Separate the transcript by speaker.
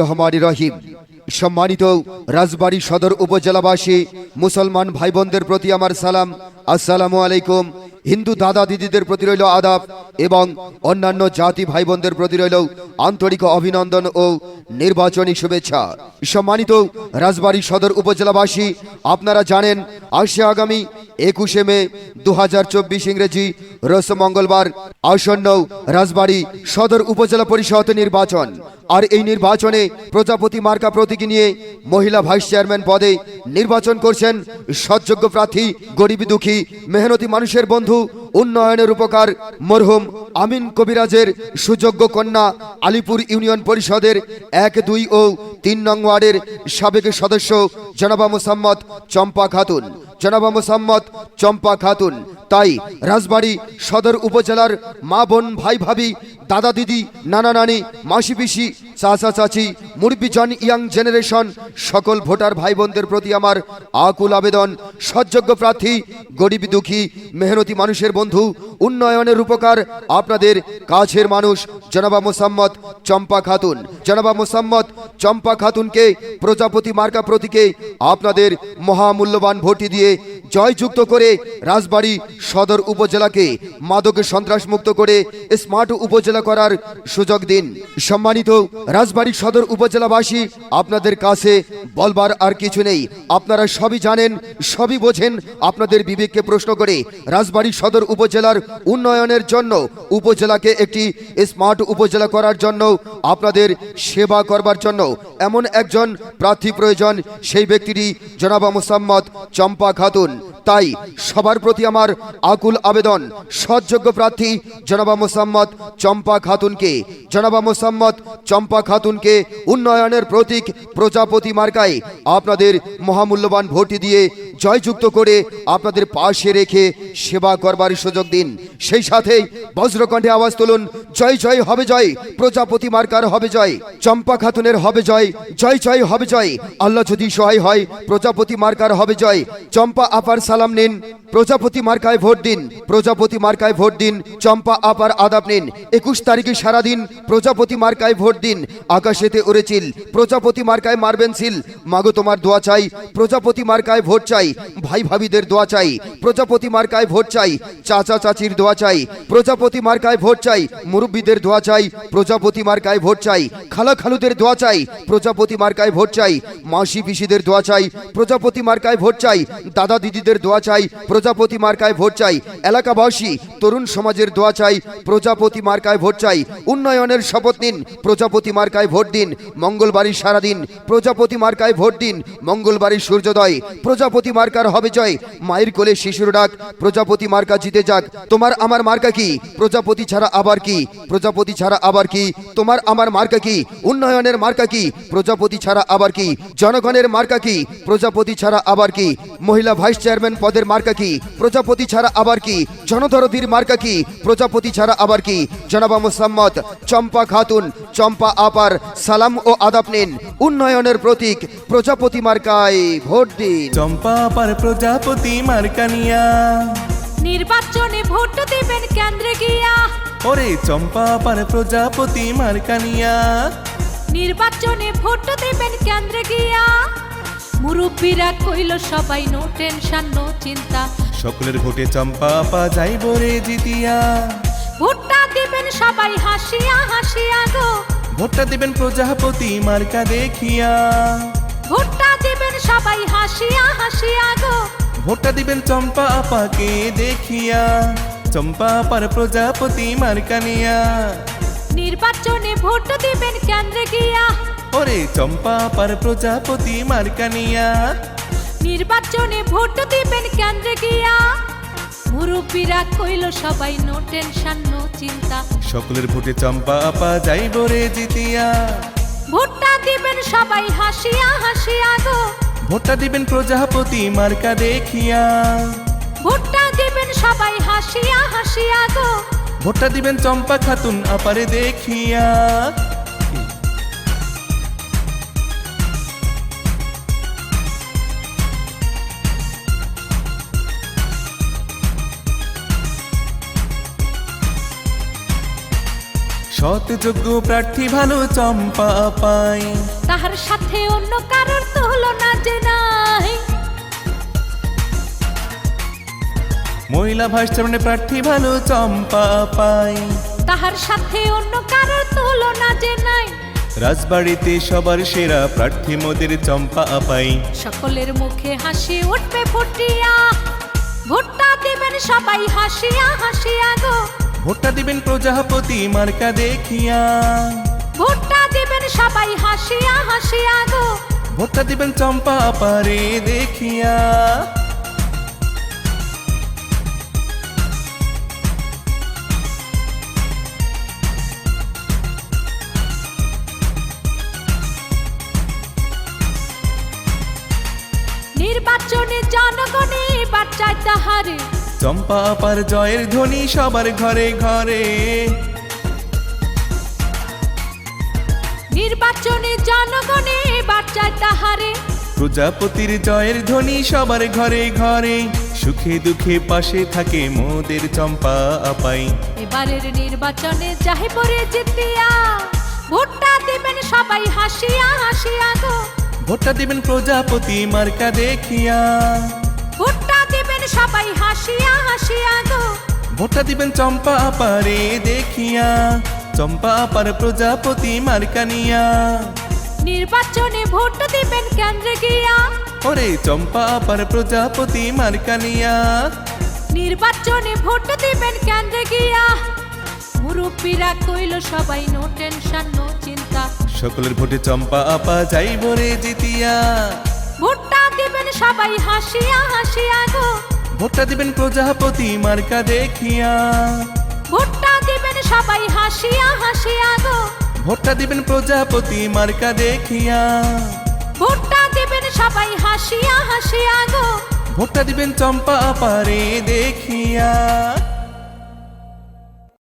Speaker 1: রহমান রহিম সম্মানিত রাজবাড়ী সদর উপজেলাবাসী, মুসলমান ভাই বোনদের প্রতি আমার সালাম। আসসালামু আলাইকুম। হিন্দু দাদা দিদিদের প্রতি রইল আদাব এবং অন্যান্য জাতি ভাই বোনদের প্রতি রইল আন্তরিক অভিনন্দন ও নির্বাচনী শুভেচ্ছা। সম্মানিত রাজবাড়ী সদর উপজেলাবাসী, আপনারা জানেন আসছে আগামী একুশে মে দু হাজার চব্বিশ ইংরেজি রস মঙ্গলবার আসন্ন রাজবাড়ী সদর উপজেলা পরিষদ নির্বাচন। আর এই নির্বাচনে প্রজাপতি মার্কা প্রতীকী নিয়ে মহিলা ভাইস চেয়ারম্যান পদে নির্বাচন করছেন সৎযোগ্য প্রার্থী গরিবী দুঃখী, মেহনতি মানুষের বন্ধু উন্নয়নের উপকার। মরহুম আমিন কবিরাজের সুযোগ্য কন্যা আলিপুর ইউনিয়ন পরিষদের এক, দুই ও তিন নং ওয়ার্ডের সাবেক সদস্য জনাবা মোসাম্মদ চম্পা খাতুন। জনাবা মোসাম্মদ চম্পা খাতুন। তাই রাজবাড়ী সদর উপজেলার মা বোন, ভাই, ভাবি, দাদা, দিদি, নানা, নানি, মাসি, পিসি চাচা চাচি মুরব্বী জন ইয়াং জেনারেশন, সকল ভোটার ভাই বোনদের প্রতি আমার আকুল আবেদন। সৎযোগ্য প্রার্থী, গরিব দুঃখী, মেহনতি মানুষের বন্ধু, উন্নয়নের উপকার আপনাদের কাছের মানুষ, জনাবা মোসাম্মদ চম্পা খাতুন। জনাবা মোসাম্মদ চম্পা খাতুনকে প্রজাপতি মার্কা প্রতীকে আপনাদের মহামূল্যবান ভোটটি দিয়ে জয়যুক্ত করে রাজবাড়ী সদর উপজেলাকে মাদক সন্ত্রাস মুক্ত করে স্মার্ট উপজেলা করার সুযোগ দিন। সম্মানিত রাজবাড়ী সদর উপজেলাবাসী, আপনাদের কাছে বলবার আর কিছু নেই। আপনারা সবই জানেন, সবই বোঝেন, আপনাদের বিবেককে প্রশ্ন করে রাজবাড়ী সদর উপজেলার উন্নয়নের জন্য, উপজেলাকে একটি স্মার্ট উপজেলা করার জন্য, আপনাদের সেবা করবার জন্য এমন একজন প্রার্থী প্রয়োজন, সেই ব্যক্তিটি জনাবা মোসাম্মদ চম্পা খাতুন। তাই সবার প্রতি আমার আকুল আবেদন। সৎযোগ্য প্রার্থী জনাবা মোসাম্মদ চম্পা খাতুনকে। জনাবা মোসাম্মদ চম্পা খাতুনকে উন্নয়নের প্রতীক প্রজাপতি মার্কায় আপনাদের মহামূল্যবান ভোট দিয়ে জয়যুক্ত করে আপনাদের পাশে রেখে সেবা করবার সুযোগ দিন। সেই সাথেই বজ্রকণ্ঠে আওয়াজ তুলুন, জয় জয়, হবে জয়, প্রজাপতি মার্কার হবে জয়, চম্পা খাতুনের হবে জয় জয় জয়, হবে জয়, আল্লাহ যদি সহায় হয়, প্রজাপতি মার্কার হবে জয়, চম্পা আপার সালাম নিন, প্রজাপতি মার্কায় ভোট দিন, প্রজাপতি মার্কায় ভোট দিন, চম্পা আপার আদাব নিন, একুশ তারিখে সারাদিন প্রজাপতি মার্কায় ভোট দিন, আকাশেতে উড়েছিল প্রজাপতি মার্কায় মারবেন সিল, মাগো তোমার দোয়া চাই, প্রজাপতি মার্কায় ভোট চাই ভাই ভাবিদের দোয়া চাই। প্রজাপতি মার্কায় ভোট চাই। চাচা চাচির দোয়া চাই। প্রজাপতি মার্কায় ভোট চাই। মুরব্বীদের দোয়া চাই। প্রজাপতি মার্কায় ভোট চাই। খালা খালুদের দোয়া চাই। প্রজাপতি মার্কায় ভোট চাই। মাসি পিসিদের দোয়া চাই। প্রজাপতি মার্কায় ভোট চাই। দাদা দিদিদের দোয়া চাই। প্রজাপতি মার্কায় ভোট চাই। এলাকাবাসী, তরুণ সমাজের দোয়া চাই। প্রজাপতি মার্কায় ভোট চাই। উন্নয়নের শপথ নিন। প্রজাপতি মার্কায় ভোট দিন। মঙ্গলবারই সারাদিন প্রজাপতি মার্কায় ভোট দিন। মঙ্গলবারই সূর্যোদয়। প্রজাপতি মার্কার হবে জয়। মায়ের কোলে শিশুর ডাক, প্রজাপতি মার্কা জিতে যাক। তোমার আমার মার্কা কি? প্রজাপতি ছাড়া আবার কি? প্রজাপতি ছাড়া আবার কি? তোমার আমার মার্কা কি? উন্নয়নের মার্কা কি? প্রজাপতি ছাড়া আবার কি? জনগণের মার্কা কি? প্রজাপতি ছাড়া আবার কি? মহিলা ভাইস চেয়ারম্যান পদের মার্কা কি? প্রজাপতি ছাড়া আবার কি? জনদরদির মার্কা কি? প্রজাপতি ছাড়া আবার কি? জনাবা মোসাম্মদ, চম্পা খাতুন, চম্পা আপার, সালাম ও আদাব নিন। উন্নয়নের প্রতীক প্রজাপতি মার্কায় ভোট দিন।
Speaker 2: চম্পা পার প্রজাপতি মার্কানিয়া।
Speaker 3: নির্বাচনে ভোট দেবেন কেন্দ্রে গিয়া।
Speaker 2: ওরে চম্পা পার প্রজাপতি মার্কানিয়া।
Speaker 3: নির্বাচনে ভোট দেবেন কেন্দ্রে গিয়া। মুরব্বীরা কইল সবাই নো টেনশন নো চিন্তা।
Speaker 2: সকলের ভোটে চম্পা পা যাইব রে জিতিয়া।
Speaker 3: ভোটটা দিবেন সবাই হাসিয়া হাসিয়া গো।
Speaker 2: ভোটটা দিবেন প্রজাপতি মার্কা দেখিয়া।
Speaker 3: সবাই হাসিয়া হাসিয়া গো।
Speaker 2: ভোটটা দিবেন চম্পা আপাকে দেখিয়া। চম্পা পার প্রজাপতি মার্কানিয়া
Speaker 3: নির্বাচনে ভোট দিবেন কেন্দ্রে গিয়া।
Speaker 2: ওরে চম্পা পার প্রজাপতি মার্কানিয়া
Speaker 3: নির্বাচনে ভোট দিবেন কেন্দ্রে গিয়া। মুরব্বীরা কইল সবাই নো টেনশন নো চিন্তা।
Speaker 2: সকলের ভোটে চম্পা আপা যাইব রে জিতিয়া।
Speaker 3: ভোটটা দিবেন সবাই হাসিয়া হাসিয়া গো।
Speaker 2: ভোটটা দিবেন প্রজাপতি মার্কা দেখিয়া।
Speaker 3: ভোটটা দিবেন সবাই হাসিয়া হাসিয়া গো।
Speaker 2: ভোটটা দিবেন চম্পা খাতুন আপারে দেখিয়া। সৎ যোগ্য প্রার্থী ভালো চম্পা পাই
Speaker 3: তাহার সাথে অন্য কারোর তুলনা যে নাই।
Speaker 2: মহিলা ভাইস চেয়ারম্যানের প্রার্থী ভালো চম্পা পাই
Speaker 3: তাহার সাথে অন্য কারোর তুলনা যে নাই।
Speaker 2: রাজবাড়িতে সবার সেরা প্রার্থী মোদের চম্পা পাই
Speaker 3: সকলের মুখে হাসি উঠবে ফুটিয়া ভুট্টা দিবেন সবাই হাসিয়া হাসিয়া গো।
Speaker 2: ভোটটা দিবেন প্রজাপতি মার্কা দেখিয়া।
Speaker 3: ভুট্টা দিবেন সবাই হাসিয়া হাসিয়া গো।
Speaker 2: ভোটটা দিবেন চম্পা পারে দেখিয়া।
Speaker 3: নির্বাচনে জনগণে চাই তাহারে।
Speaker 2: চম্পা পার জয়ের ধ্বনি সবার ঘরে ঘরে।
Speaker 3: নির্বাচনে জনগণে চাই তাহারে।
Speaker 2: প্রজাপতির জয়ের ধ্বনি সবার ঘরে ঘরে। সুখে দুঃখে পাশে থাকে মোদের চম্পা আপাই।
Speaker 3: এবারের নির্বাচনে যাহে পরে জিতিয়া ভোটটা দিবেন সবাই হাসিয়া হাসিয়া গো।
Speaker 2: ভোটটা দিবেন প্রজাপতি মার্কা দেখিয়া।
Speaker 3: সবাই হাসিয়া হাসিয়া গো।
Speaker 2: ভোটটা দিবেন চম্পা পারে দেখিয়া। চম্পা পার প্রজাপতি মার্কা নিয়া।
Speaker 3: নির্বাচনে ভোট দিবেন কেন্দ্রে গিয়া।
Speaker 2: ওরে চম্পা পার প্রজাপতি মার্কা নিয়া।
Speaker 3: নির্বাচনে ভোট দিবেন কেন্দ্রে গিয়া। মুরব্বীরা কইল সবাই নো টেনশন নো চিন্তা।
Speaker 2: সকলের ভোটে চম্পা আপা যাইব রে জিতিয়া।
Speaker 3: ভোটটা দিবেন সবাই হাসিয়া হাসিয়া গো।
Speaker 2: ভোটটা দিবেন প্রজাপতি মার্কা দেখিয়া।
Speaker 3: ভোটটা দিবেন সবাই হাসিয়া হাসিয়া গো।
Speaker 2: ভোটটা দিবেন প্রজাপতি মার্কা দেখিয়া।
Speaker 3: ভোটটা দিবেন সবাই হাসিয়া হাসিয়া গো।
Speaker 2: ভোটটা দিবেন চম্পা পারে দেখিয়া।